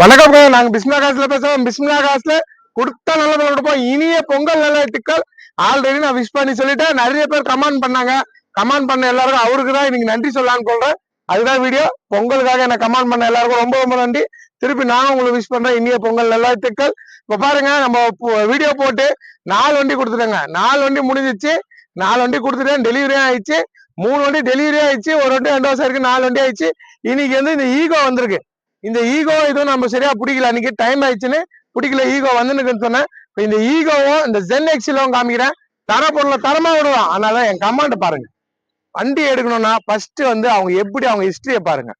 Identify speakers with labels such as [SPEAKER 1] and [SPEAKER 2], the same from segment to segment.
[SPEAKER 1] வணக்கம் நாங்க பிஸ்மிலா காசுல பேசுறோம். பிஸ்மிலா காசுல கொடுத்தா நல்ல பொங்கல் கொடுப்போம். இனிய பொங்கல் நல்வாழ்த்துக்கள் ஆல்ரெடி நான் விஷ் பண்ணி சொல்லிட்டேன். நிறைய பேர் கமெண்ட் பண்ணாங்க. கமெண்ட் பண்ண எல்லாருக்கும் அவருக்கு தான் இன்னைக்கு நன்றி சொல்லலாம்னு சொல்றேன். அதுதான் வீடியோ பொங்கலுக்காக என்ன கமெண்ட் பண்ண எல்லாருக்கும் ரொம்ப ரொம்ப நன்றி. திருப்பி நானும் உங்களுக்கு விஷ் பண்றேன். இனிய பொங்கல் நல்வாழ்த்துக்கள் இப்ப பாருங்க நம்ம வீடியோ போட்டு நாலு வண்டி கொடுத்துட்டேங்க. நாலு வண்டி முடிஞ்சிச்சு. நாலு வண்டி கொடுத்துட்டேன். டெலிவரியும் ஆயிடுச்சு. மூணு வண்டி டெலிவரி ஆயிடுச்சு. ஒரு வண்டி ரெண்டு வருஷம் இருக்கு நாலு வண்டி ஆயிடுச்சு. இன்னைக்கு வந்து இந்த ஈகோ வந்திருக்கு. இந்த ஈகோ இதுவும் நம்ம சரியா பிடிக்கல. அன்னைக்கு டைம் ஆயிடுச்சுன்னு பிடிக்கல ஈகோ வந்துன்னு சொன்னேன். இப்ப இந்த ஈகோவும் இந்த ஜென் எக்ஸிலும் காமிக்கிறேன். தர பொருளை தரமா விடுவான். அதனால என் கமாண்ட் பாருங்க. வண்டி எடுக்கணும்னா ஃபர்ஸ்ட் வந்து அவங்க எப்படி அவங்க ஹிஸ்டரியை பாருங்க.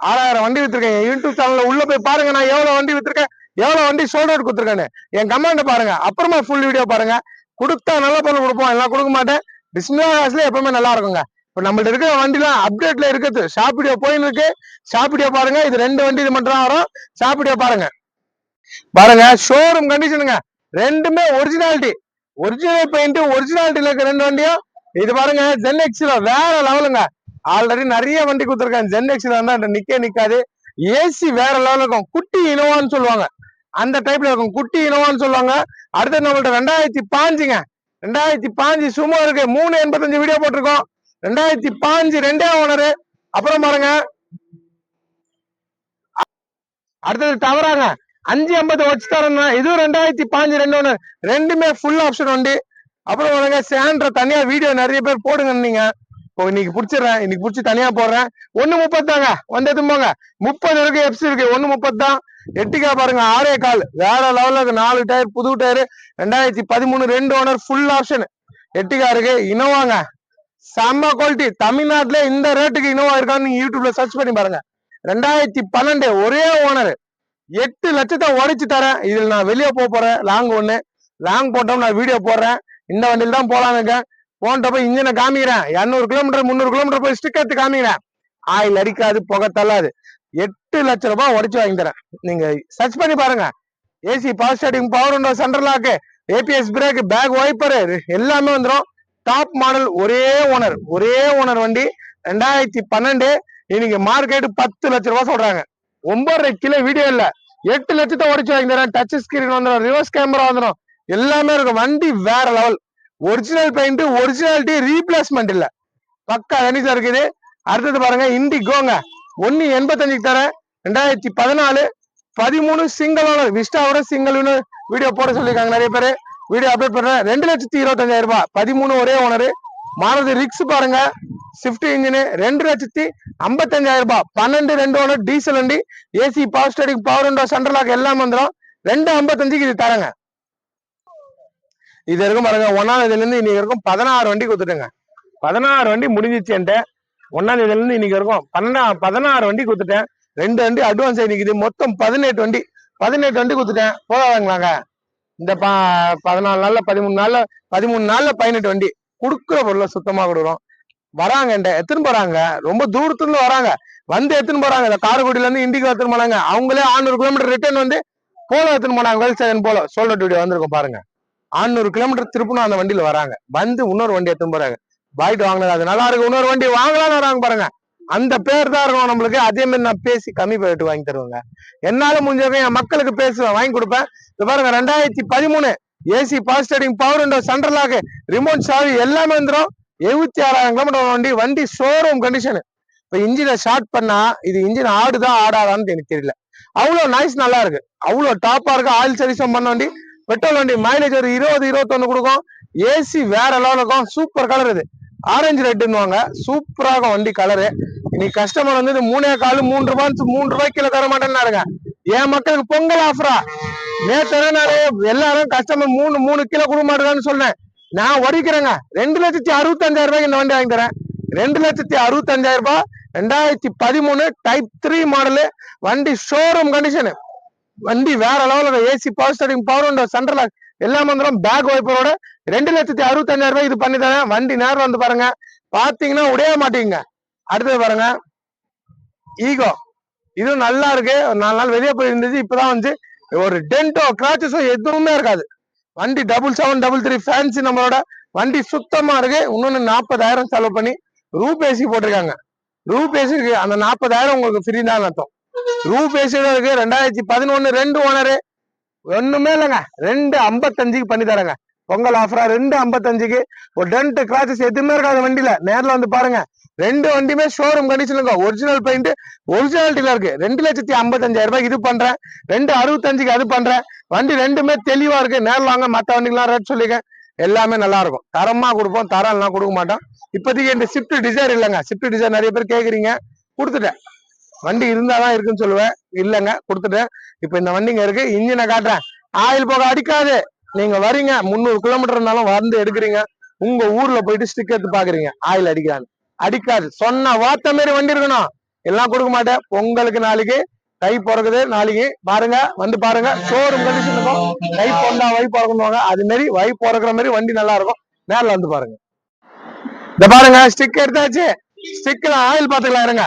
[SPEAKER 1] ஆறாயிரம் வண்டி வித்துருக்கேன். என் யூடியூப் சேனல்ல உள்ள போய் பாருங்க. நான் எவ்வளவு வண்டி வித்துருக்கேன்? எவ்வளவு வண்டி சோல்ட் அவுட் கொடுத்துருக்கேன்னு. என் கமெண்ட் பாருங்க. அப்புறமா ஃபுல் வீடியோ பாருங்க. கொடுத்தா நல்ல பொருள் கொடுப்போம் எல்லாம் கொடுக்க மாட்டேன். பிஸ்மிலா காசுல எப்பவுமே நல்லா இருக்குங்க. இப்போ நம்மள்ட்ட இருக்கிற வண்டிலாம் அப்டேட்ல இருக்குது. ஷாப் போயின்னு இருக்கு ஷாப் பாருங்க. இது ரெண்டு வண்டி இது மட்டும் தான் வரும். ஷாப் பாருங்க. பாருங்க ஷோரூம் கண்டிஷனுங்க ரெண்டுமே ஒரிஜினாலிட்டி ஒரிஜினல் பெயிண்ட் ஒரிஜினாலிட்டில இருக்க ரெண்டு வண்டியும். இது பாருங்க ஜென் எக்ஸ்ல வேற லெவலுங்க ஆல்ரெடி நிறைய வண்டி கொடுத்துருக்காங்க. ஜென் எக்ஸ்ல வந்து நிக்கே நிக்காது. ஏசி வேற லெவலில் இருக்கும். குட்டி இனோவான்னு சொல்லுவாங்க. அந்த டைப்ல இருக்கும். குட்டி இனோவான்னு சொல்லுவாங்க. அடுத்து நம்மள்ட்ட ரெண்டாயிரத்தி பாஞ்சுங்க. ரெண்டாயிரத்தி பாஞ்சு சும்மா இருக்கு. மூணு எண்பத்தஞ்சு வீடியோ போட்டிருக்கோம். ரெண்டாயிரத்தி பாஞ்சு ரெண்டே ஓனரு அப்புறம் பாருங்க. அடுத்தது தவறாங்க. அஞ்சு ஐம்பது வச்சு தரேன்னா இதுவும் ரெண்டாயிரத்தி பாஞ்சு ரெண்டு ஒன்று ரெண்டுமே ஃபுல் ஆப்ஷன் உண்டு அப்புறம் பாருங்க சேன்ற தனியா வீடியோ நிறைய பேர் போடுங்க நீங்க. இப்போ இன்னைக்கு பிடிச்சிடுறேன். இன்னைக்கு பிடிச்சி தனியா போடுறேன். ஒன்னு முப்பது தாங்க. வந்து போங்க. முப்பது இருக்கு எப்சி இருக்கு. ஒன்னு முப்பது தான். எட்டிக்கா பாருங்க ஆறே கால். வேற லெவல்ல இருக்கு நாலு டயர் புது டயர் ரெண்டாயிரத்தி பதிமூணு ரெண்டு ஓனர் ஃபுல் ஆப்ஷன் எட்டிக்கா இருக்கு. இனோவாங்க செம்ம குவாலிட்டி தமிழ்நாட்டுல இந்த ரேட்டுக்கு இனோவா இருக்கான்னு நீங்க யூடியூப்ல சர்ச் பண்ணி பாருங்க. ரெண்டாயிரத்தி பன்னெண்டு ஒரே ஓனர் எட்டு லட்சத்தை உடைச்சு தரேன். இதுல நான் வெளியே போக போறேன். லாங் ஒண்ணு. லாங் போட்டோம் நான் வீடியோ போடுறேன். இந்த வண்டியில் தான் போலான்னு இருக்கேன். போன்ட்ட போய் இன்ஜினை காமிக்கிறேன். இரநூறு கிலோமீட்டர் முந்நூறு கிலோமீட்டர் போய் ஸ்டிக் காமிக்கிறேன். ஆயில் அடிக்காது புகை தள்ளாது. எட்டு லட்ச ரூபாய் உடைச்சு வாங்கி தரேன். நீங்க சர்ச் பண்ணி பாருங்க. AC power starting power window central lock ABS brake back wiper எல்லாமே வந்துடும் டாப் மாடல் ஒரே ஓனர் ஒரே ஓனர் வண்டி ரெண்டாயிரத்தி பன்னெண்டு இன்னைக்கு மார்க்கெட் பத்து லட்ச ரூபா சொல்றாங்க. ஒன்பதரை கிலோ வீடியோ இல்ல. எட்டு லட்சத்தை உடச்சு வாங்கி தரேன். டச் ஸ்கிரீன் வந்துடும் ரிவர்ஸ் கேமரா வந்துடும் எல்லாமே இருக்கும். வண்டி வேற level original paint originality replacement இல்ல. பக்கா கணிசா இருக்குது. அடுத்தது பாருங்க இண்டிகோங்க ஒன்னு எண்பத்தஞ்சுக்கு தரேன். ரெண்டாயிரத்தி பதினாலு பதிமூணு சிங்கிள் ஓனர் விஸ்டாவோட சிங்கிள் வீடியோ போட சொல்லியிருக்காங்க நிறைய பேர். வீடியோ அப்டேட் பண்றேன். ரெண்டு லட்சத்தி இருபத்தஞ்சாயிரம் ரூபாய். பதிமூணு ஒரே ஓனர் மாறுதி ரிக்ஸ் பாருங்க. ஸ்விஃப்ட் இன்ஜினு ரெண்டு லட்சத்தி ஐம்பத்தஞ்சாயிரம் ரூபாய். பன்னெண்டு ரெண்டு ஓனர் டீசல் வண்டி AC power steering power window central lock எல்லாம் வந்துடும் ரெண்டு ஐம்பத்தஞ்சுக்கு இது தரேங்க. இது வரைக்கும் பாருங்க ஒன்னாம் தேதியில இருந்து இன்னைக்கு வரைக்கும் பதினாறு வண்டி கொடுத்துட்டேங்க. பதினாறு வண்டி முடிஞ்சிச்சு என்கிட்ட. ஒன்னாம் தேதியில இருந்து இன்னைக்கு வரைக்கும் பன்னெண்டா பதினாறு வண்டி கொடுத்துட்டேன். ரெண்டு வண்டி அட்வான்ஸ் நிக்குது. மொத்தம் பதினெட்டு வண்டி. பதினெட்டு வண்டி கொடுத்துட்டேன். போதாதாங்களாங்க? இந்த ப பதினாலு நாள்ல பதிமூணு நாள்ல பதிமூணு நாள்ல பதினெட்டு வண்டி கொடுக்குற பொருளை சுத்தமா கொடுக்குறோம். வராங்க என்கிட்ட எத்தனை போறாங்க. ரொம்ப தூரத்துல இருந்து வராங்க. வந்து எத்தனை போறாங்க. இந்த காரைக்குடியில இருந்து இண்டிகா எத்தனை போனாங்க. அவங்களே ஆறுநூறு கிலோமீட்டர் ரிட்டர்ன் வந்து போல எத்தனை போனாங்க. வெல்சேகன் போல. சோல்டர் வீடியோ வந்திருக்கும் பாருங்க. ஆறுநூறு கிலோமீட்டர் திருப்பணும் அந்த வண்டியில வராங்க. வந்து இன்னொரு வண்டி எடுத்துன்னு போறாங்க. பாய்ட்டு வாங்கினது அது நல்லா இருக்கு. இன்னொரு வண்டி வாங்கலாம்னு வராங்க பாருங்க. அந்த பேர் தான் இருக்கும் நம்மளுக்கு. அதே மாதிரி நான் பேசி கம்மி போயிட்டு வாங்கி தருவேங்க. என்னால முடிஞ்சவங்க என் மக்களுக்கு பேசுவேன் வாங்கி கொடுப்பேன். இது பாருங்க ரெண்டாயிரத்தி பதிமூணு AC power steering power window சென்ட்ரலாக remote சாவி எல்லாமே வந்துடும் எழுபத்தி ஆறாயிரம் கிலோமீட்டர் வண்டி வண்டி ஷோரூம் கண்டிஷனு இப்ப இன்ஜினை ஷார்ட் பண்ணா இது இன்ஜின் ஆடுதா ஆடாதான்னு எனக்கு தெரியல. அவ்வளோ நாய்ஸ் நல்லா இருக்கு. அவ்வளோ டாப்பா இருக்கு. ஆயில் சர்வீஸும் பண்ண வண்டி. பெட்ரோல் வண்டி மைலேஜ் ஒரு இருபது இருபத்தொன்னு கொடுக்கும். ஏசி வேற லெவலில் இருக்கும் சூப்பர் கலர் இது. ஆரஞ்சு ரெட்டுன்னுவாங்க சூப்பராக வண்டி கலரு இன்னைக்கு கஸ்டமர் வந்து மூணே காலு மூணு ரூபாய் மூணு ரூபாய் கிலோ தர மாட்டேன்னாருங்க என் மக்களுக்கு பொங்கல் ஆஃபரா நேற்று நானு எல்லாரும் கஸ்டமர் மூணு மூணு கிலோ கொடுக்க மாட்டேறான்னு சொன்னேன். நான் உடைக்கிறேங்க ரெண்டு லட்சத்தி அறுபத்தஞ்சாயிரம் ரூபாய்க்கு இந்த வண்டி வாங்கி தரேன் ரெண்டு லட்சத்தி அறுபத்தஞ்சாயிரம் ரூபாய். ரெண்டாயிரத்தி பதிமூணு டைப் த்ரீ மாடலு வண்டி ஷோரூம் கண்டிஷனு வண்டி வேற லெவலில் AC power steering power window central எல்லாம் வந்துடும் பேக் வைப்பரோட ரெண்டு லட்சத்தி அறுபத்தஞ்சாயிரம் ரூபாய் இது பண்ணி தரேன். வண்டி நேரம் வந்து பாருங்க. பாத்தீங்கன்னா உடைய மாட்டீங்க அடுத்தது பாருங்க. ஈகோ. இதுவும் நல்லா இருக்கு. ஒரு நாலு நாள் வெளியே போயிருந்துச்சு இப்பதான் வந்து ஒரு டென்ட்டோ கிராச்சஸோ எதுவுமே இருக்காது. வண்டி double seven double three fancy நம்மளோட வண்டி சுத்தமா இருக்கு. இன்னொன்னு நாற்பதாயிரம் செலவு பண்ணி ரூப் ஏசி போட்டிருக்காங்க. ரூப் ஏசி அந்த நாற்பதாயிரம் உங்களுக்கு ஃப்ரீ தான் அர்த்தம். ரூப் பேசியதும் இருக்கு. ரெண்டாயிரத்தி பதினொன்னு ரெண்டு ஓனரு ஒண்ணுமே இல்லைங்க. ரெண்டு ஐம்பத்தஞ்சுக்கு பண்ணி தரேங்க. பொங்கல் ஆஃபரா ரெண்டு ஐம்பத்தஞ்சுக்கு. ஒரு டென்ட் கிராச்சஸ் எதுவுமே இருக்காது வண்டியில. நேர்ல வந்து பாருங்க. ரெண்டு வண்டியுமே ஷோரூம் கண்டிஷன் ஒரிஜினல் பெயிண்ட் ஒரிஜினாலிட்டியில இருக்கு. ரெண்டு லட்சத்தி ஐம்பத்தஞ்சாயிரம் ரூபாய் இது பண்றேன். ரெண்டு அறுபத்தஞ்சுக்கு அது பண்றேன். வண்டி ரெண்டுமே தெளிவா இருக்கு. நேரில் வாங்க மற்ற வண்டிக்கெல்லாம் ரேட் சொல்லிக்க. எல்லாமே நல்லா இருக்கும். தரமா கொடுப்போம். தரம் எல்லாம் கொடுக்க மாட்டோம். இப்போதைக்கு இந்த ஷிஃப்ட் டிசைர் இல்லைங்க. ஷிஃப்ட் டிசைர் நிறைய பேர் கேட்குறீங்க கொடுத்துட்டேன். வண்டி இருந்தாதான் இருக்குன்னு சொல்லுவேன். இல்லைங்க கொடுத்துட்டேன். இப்போ இந்த வண்டிங்க இருக்கு. இன்ஜினை காட்டுறேன். ஆயில் போக அடிக்காது. நீங்க வரீங்க முந்நூறு கிலோமீட்டர் இருந்தாலும் வந்து எடுக்கிறீங்க. உங்க ஊர்ல போயிட்டு ஸ்டிக் எடுத்து பாக்குறீங்க. ஆயில் அடிக்கிறான்னு. அடிக்காது. சொன்ன வார்த்தை மாரி வண்டி இருக்கணும். எல்லாம் கொடுக்க மாட்டேன். பொங்கலுக்கு நாளைக்கு கை பிறகுது நாளைக்கு பாருங்க வந்து பாருங்க. ஷோரூம் கண்டிஷன் இருக்கும். கை பொண்டா வை பிறக்கணுவாங்க அது மாரி வை பிறக்கிற மாதிரி வண்டி நல்லா இருக்கும். நேரில் வந்து பாருங்க. இந்த பாருங்க ஸ்டிக் எடுத்தாச்சு. ஸ்டிக்ல ஆயில் பாத்துக்கலாம் இருங்க.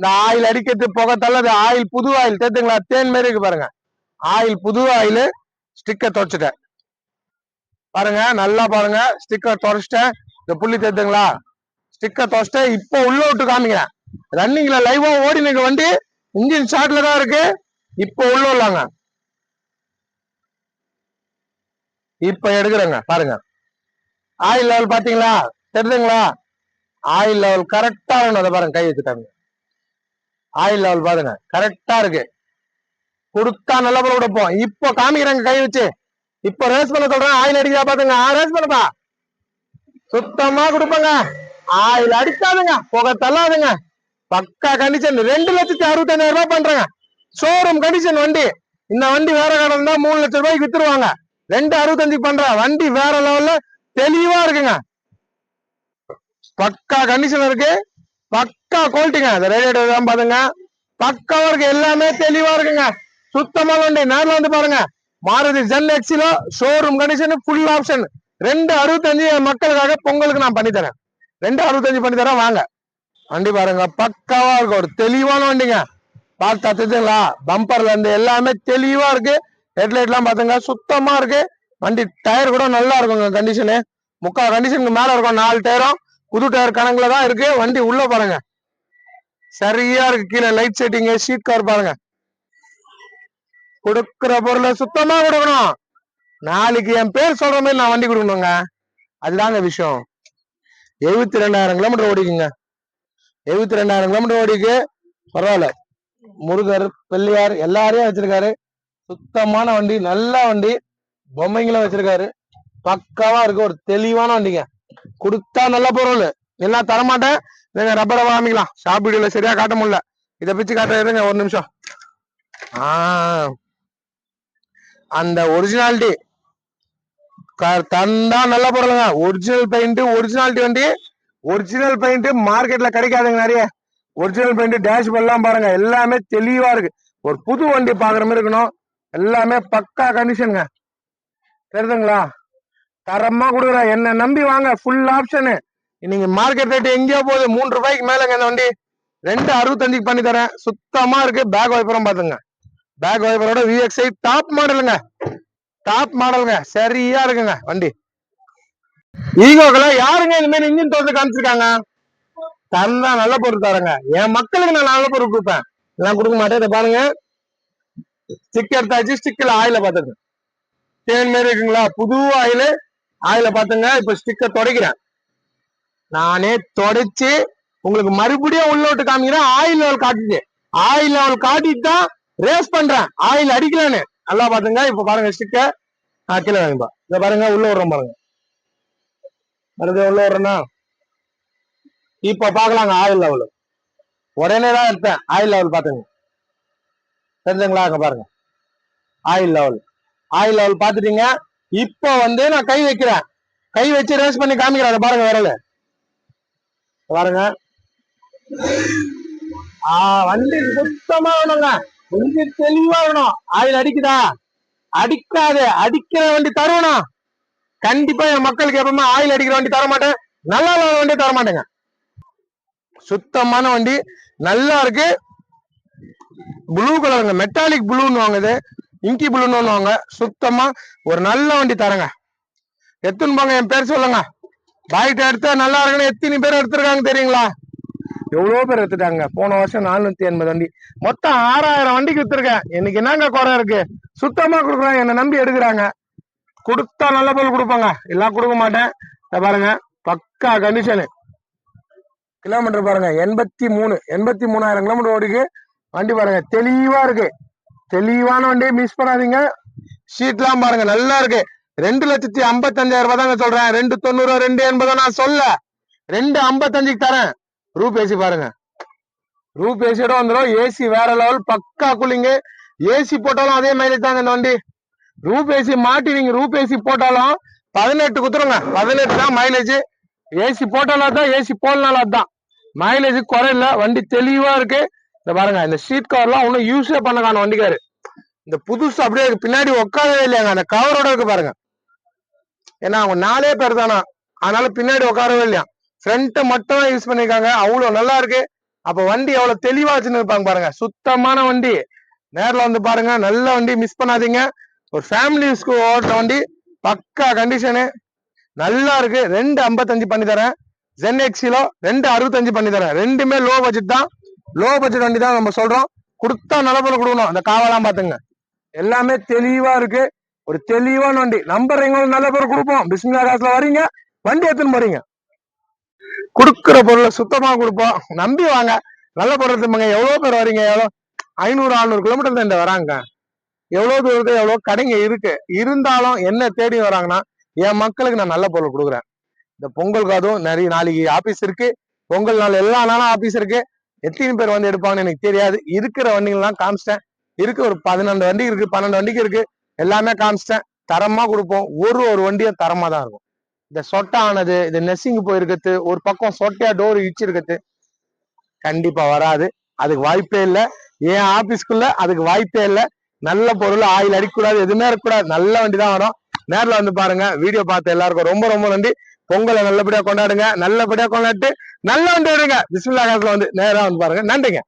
[SPEAKER 1] இந்த ஆயில் அடிக்கிறது புகை தள்ளது ஆயில் புது ஆயில் தேத்துங்களா? தேன் மாரி இருக்கு பாருங்க. ஆயில் புது ஆயில் ஸ்டிக்கை தொடச்சிட்டேன் பாருங்க நல்லா பாருங்க ஸ்டிக்கர் தொடச்சிட்டேன். இந்த புள்ளி தேத்துங்களா? ஸ்டிக்கர் தொடச்சிட்டேன். இப்போ உள்ள விட்டு காமிக்கிறேன். ரன்னிங்ல லைவா ஓடி நிக்க வண்டி இன்ஜின் ஷார்ட்ல தான் இருக்கு. இப்போ உள்ள விடலாங்க இப்ப எடுக்கிறேங்க பாருங்க. ஆயில் லெவல் பாத்தீங்களா தெரியுதுங்களா? ஆயில் லெவல் கரெக்டா வேணும் அதை பாருங்க கை வச்சுட்டாங்க ஆயில் லெவல் பாருங்க. கரெக்டா இருக்கு. கொடுத்தா நல்ல போல கொடுப்போம் இப்போ காமிக்கிறாங்க கை வச்சு. இப்போ ரேஸ் பண்ண சொல்றேன். ஆயில் அடிக்கிறா பாத்துங்க. ரேஸ் பண்ணப்பா. சுத்தமா கொடுப்பங்க. ஆயில் அடிக்காதுங்க. புகை தள்ளாதுங்க. பக்கா கண்டிஷன் ரெண்டு லட்சத்தி அறுபத்தஞ்சாயிரம் ரூபாய் பண்றேங்க. ஷோரூம் கண்டிஷன் வண்டி. இந்த வண்டி வேற கடை இருந்தா மூணு லட்சம் ரூபாய்க்கு வித்துருவாங்க. ரெண்டு அறுபத்தஞ்சு பண்ற. வண்டி வேற லெவல்ல தெளிவா இருக்குங்க. பக்கா கண்டிஷன் இருக்கு. பக்கா குவாலிட்டிங்க அந்த ரேடியேட்டர் தான் பாருங்க. பக்காவா இருக்கு எல்லாமே தெளிவா இருக்குங்க. சுத்தமா வண்டி. நேரில் வந்து பாருங்க. மாருதி ஜென் எக்ஸிலோ ஷோரூம் கண்டிஷன் ஃபுல் ஆப்ஷன் ரெண்டு அறுபத்தஞ்சு மக்களுக்காக பொங்கலுக்கு நான் பண்ணி தரேன். ரெண்டு அறுபத்தஞ்சு பண்ணி தரேன். வாங்க. வண்டி பாருங்க. பக்காவா இருக்கு. ஒரு தெளிவான வண்டிங்க. பார்த்தா தெரிஞ்சுங்களா பம்பர்ல இருந்து எல்லாமே தெளிவா இருக்கு. ஹெட்லைட் எல்லாம் பாத்துங்க சுத்தமா இருக்கு. வண்டி டயர் கூட நல்லா இருக்குங்க கண்டிஷனு முக்கால் கண்டிஷனுக்கு மேல இருக்கும். நாலு டயரும் புது டயர் கணக்குல தான் இருக்கு. வண்டி உள்ள பாருங்க. சரியா இருக்கு. கீழே லைட் செட்டிங் ஷீட் கவர் பாருங்க. கொடுக்குற பொருளை சுத்தமா கொடுக்கணும் நாளைக்கு என் பேர் சொல்ற மாதிரி நான் வண்டி கொடுக்கணுங்க. அதுதாங்க விஷயம். எழுபத்தி ரெண்டாயிரம் கிலோமீட்டர் ஓடிக்குங்க. எழுபத்தி ரெண்டாயிரம் கிலோமீட்டர் ஓடிக்கு. பரவாயில்ல. முருகர் பிள்ளையார் எல்லாரையும் வச்சிருக்காரு. சுத்தமான வண்டி நல்ல வண்டி. பொம்மைங்களும் வச்சிருக்காரு. பக்காவா இருக்கு. ஒரு தெளிவான வண்டிங்க. கொடுத்தா நல்ல பொருள். எல்லாம் தரமாட்டேன். நீங்க ரப்பரை வாங்கிக்கலாம். ஷாப் வீடியோல சரியா காட்ட முடியல. இதை பிச்சு காட்ட இருங்க ஒரு நிமிஷம். அந்த ஒரிஜினாலிட்டி தந்தா நல்ல பொருளுங்க. ஒரிஜினல் பெயிண்ட் ஒரிஜினாலிட்டி வண்டி ஒரிஜினல் பெயிண்ட் மார்க்கெட்ல கிடைக்காதுங்க நிறைய. ஒரிஜினல் பெயிண்ட் டேஷ் எல்லாம் பாருங்க. எல்லாமே தெளிவா இருக்கு. ஒரு புது வண்டி பாக்குற மாதிரி இருக்கணும். எல்லாமே பக்கா கண்டிஷனுங்க தெரியுதுங்களா? தரமா கொடுக்குறேன் என்ன நம்பி வாங்க. ஃபுல் ஆப்ஷனு நீங்க மார்க்கெட் ரேட் எங்கேயோ போகுது. மூணு ரூபாய்க்கு மேலங்க இந்த வண்டி. ரெண்டு அறுபத்தஞ்சுக்கு பண்ணி தரேன். சுத்தமா இருக்கு. பேக் வைப்பரும் பாத்துங்க. பேக் வைப்பரோட விஎக்ஸ்ஐ டாப் மாடலுங்க டாப் மாடலுங்க சரியா இருக்குங்க வண்டி. ஈகோக்கள யாருங்க இந்த மாதிரி இன்ஜின் தோத்து காமிச்சிருக்காங்க? தந்தா நல்ல பொருள் தரேங்க. என் மக்களுக்கு நான் நல்ல பொருள் கொடுப்பேன். நான் கொடுக்க மாட்டேன். இதை பாருங்க. ஸ்டிக் எடுத்தாச்சு. ஸ்டிக்கில் ஆயில பாத்துங்க தேன் மாரி இருக்குங்களா? புது ஆயிலு அதுல பாத்துங்க இப்ப ஸ்டிக்கர் துடைக்கிறேன். நானே தொடச்சு உங்களுக்கு மறுபடியும் உள்ள விட்டு காமிக்கிறேன். ஆயில் லெவல் காட்டிட்டு ஆயில் லெவல் காட்டிட்டு தான் ரேஸ் பண்றேன். ஆயில் அடிக்கலான்னு. நல்லா பாத்துங்க. இப்ப பாருங்க ஸ்டிக்கர் நான் கீழே வாங்கிப்பா இத பாருங்க உள்ள விடுறோம் பாருங்க. மறுபடியும் உள்ள விடுறேன்னா? இப்ப பாக்கலாங்க ஆயில் லெவல் உடனே தான் எடுத்தேன். ஆயில் லெவல் பாத்துங்க. தெரிஞ்சுங்களா? பாருங்க. ஆயில் லெவல் ஆயில் லெவல் பாத்துட்டீங்க. இப்ப வந்து நான் கை வைக்கிறேன். கை வச்சு ரேஸ் பண்ணி காமிக்கிறேன். அதை பாருங்க விரல. பாருங்க. ஆஹ் வண்டி சுத்தமா வேணுங்க வண்டி தெளிவா வேணும் ஆயில் அடிக்குதா? அடிக்காது. அடிக்கிற வண்டி தருவணும் கண்டிப்பா என் மக்களுக்கு எப்பவுமே ஆயில் அடிக்கிற வண்டி தர மாட்டேன் நல்லா இல்லாத வண்டி தர மாட்டேங்க சுத்தமான வண்டி. நல்லா இருக்கு. ப்ளூ கலருங்க மெட்டாலிக் ப்ளூன்னு வாங்குது. இங்கி புல்லுன்னு சுத்தமா ஒரு நல்ல வண்டி தரங்க. எத்துன்னு போங்க என் பேர் சொல்லுங்க. பாய்கிட்ட எடுத்தா நல்லா இருக்குன்னு எத்தனை பேர் எடுத்திருக்காங்க தெரியுங்களா? எவ்வளோ பேர் எடுத்துட்டாங்க? போன வருஷம் நானூத்தி எண்பது வண்டி. மொத்தம் ஆறாயிரம் வண்டிக்கு வித்துருக்கேன். இன்னைக்கு என்னங்க குறை இருக்கு? சுத்தமா கொடுக்குறாங்க என்ன நம்பி எடுக்கிறாங்க. கொடுத்தா நல்ல பொருள் கொடுப்பாங்க. எல்லாம் கொடுக்க மாட்டேன். பாருங்க. பக்கா கண்டிஷனு கிலோமீட்டர் பாருங்க. எண்பத்தி மூணு. எண்பத்தி மூணாயிரம் கிலோமீட்டர் ஓடிக்கு. வண்டி பாருங்க. தெளிவா இருக்கு. தெளிவான வண்டியை மிஸ் பண்ணாதீங்க. ஷீட்லாம் பாருங்க நல்லா இருக்கு. ரெண்டு லட்சத்தி ஐம்பத்தஞ்சாயிரம் ரூபாய் தாங்க சொல்றேன். ரெண்டு தொண்ணூறு ரெண்டு எண்பதோ நான் சொல்ல. ரெண்டு ஐம்பத்தஞ்சுக்கு தரேன். ரூப் ஏசி பாருங்க. ரூப் ஏசியோட வந்துடும் ஏசி வேற லெவல் பக்கா கூலிங்கு ஏசி போட்டாலும் அதே மைலேஜ் தாங்க இந்த வண்டி. ரூப் ஏசி மாட்டி நீங்க ரூப் ஏசி போட்டாலும் பதினெட்டு குத்துருங்க. பதினெட்டு தான் மைலேஜ் ஏசி போட்டாலும் தான் ஏசி போடனாலும் அதுதான் மைலேஜ் குறையில. வண்டி தெளிவா இருக்கு. இந்த பாருங்க இந்த சீட் கவர்லாம் ஒன்றும் யூஸே பண்ண காணும் வண்டிக்காரு. இந்த புதுசு அப்படியே பின்னாடி உட்காரவே இல்லையாங்க அந்த கவரோட இருக்கு பாருங்க. ஏன்னா அவங்க நாலே பேர் தானா? அதனால பின்னாடி உட்காரவே இல்லையா? ஃப்ரண்ட் மட்டும் யூஸ் பண்ணிருக்காங்க. அவ்வளவு நல்லா இருக்கு. அப்ப வண்டி எவ்வளவு தெளிவா வச்சுன்னு இருப்பாங்க பாருங்க. சுத்தமான வண்டி. நேர்ல வந்து பாருங்க நல்ல வண்டி மிஸ் பண்ணாதீங்க. ஒரு ஃபேமிலி யூஸ்க்கு ஓட்டுற வண்டி பக்கா கண்டிஷனு நல்லா இருக்கு. ரெண்டு ஐம்பத்தஞ்சு பண்ணி தரேன். ஜென் எக்ஸிலோ ரெண்டு அறுபத்தஞ்சு பண்ணி தரேன். ரெண்டுமே லோ பட்ஜெட் தான். லோ பட்ஜெட் வண்டி தான் நம்ம சொல்றோம். கொடுத்தா நல்ல கொடுக்கணும். அந்த காவலாம் பாத்துங்க எல்லாமே தெளிவா இருக்கு. ஒரு தெளிவான வண்டி. நம்பர் எங்களுக்கு நல்ல பேர் கொடுப்போம். பிஸ்மிலா காசுல வரீங்க. வண்டி எடுத்துன்னு போறீங்க. கொடுக்குற பொருளை சுத்தமா கொடுப்போம். நம்பி வாங்க. நல்ல பொருள் திரும்பங்க எவ்வளவு பேர் வரீங்க? எவ்வளோ? ஐநூறு அறுநூறு கிலோமீட்டர் தான் இந்த வராங்க. எவ்வளவு தூரத்துக்கு எவ்வளவு கடைங்க இருக்கு. இருந்தாலும் என்ன தேடி வராங்கன்னா என் மக்களுக்கு நான் நல்ல பொருள் கொடுக்குறேன். இந்த பொங்கலுக்கு அதுவும் நிறைய நாளைக்கு ஆபீஸ் இருக்கு. பொங்கல் நாள் எல்லா நாளும் ஆபீஸ் இருக்கு. எத்தனை பேர் வந்து எடுப்பாங்கன்னு எனக்கு தெரியாது. இருக்கிற வண்டிகள்லாம் காமிச்சிட்டேன். இருக்கு ஒரு பதினெண்டு வண்டி இருக்கு பன்னெண்டு வண்டிக்கு இருக்கு. எல்லாமே காமிச்சிட்டேன். தரமா கொடுப்போம். ஒரு ஒரு வண்டியும் தரமா தான் இருக்கும். இந்த சொட்டை ஆனது இந்த நெஸ்ஸிங் போயிருக்கிறது ஒரு பக்கம் சொட்டையா டோர் இடிச்சிருக்கிறது கண்டிப்பா வராது. அதுக்கு வாய்ப்பே இல்லை. என் ஆபீஸ்க்குள்ள அதுக்கு வாய்ப்பே இல்லை. நல்ல பொருள் ஆயில் அடிக்கக்கூடாது எதுவுமே இருக்கக்கூடாது. நல்ல வண்டி தான் வரும். நேரில் வந்து பாருங்க. வீடியோ பார்த்த எல்லாருக்கும் ரொம்ப ரொம்ப நன்றி. பொங்கலை நல்லபடியா கொண்டாடுங்க நல்லபடியா கொண்டாடிட்டு நல்லா வந்து விடுங்க பிஸ்மில்லா காலத்துல வந்து நேரா வந்து பாருங்க. நன்றிங்க.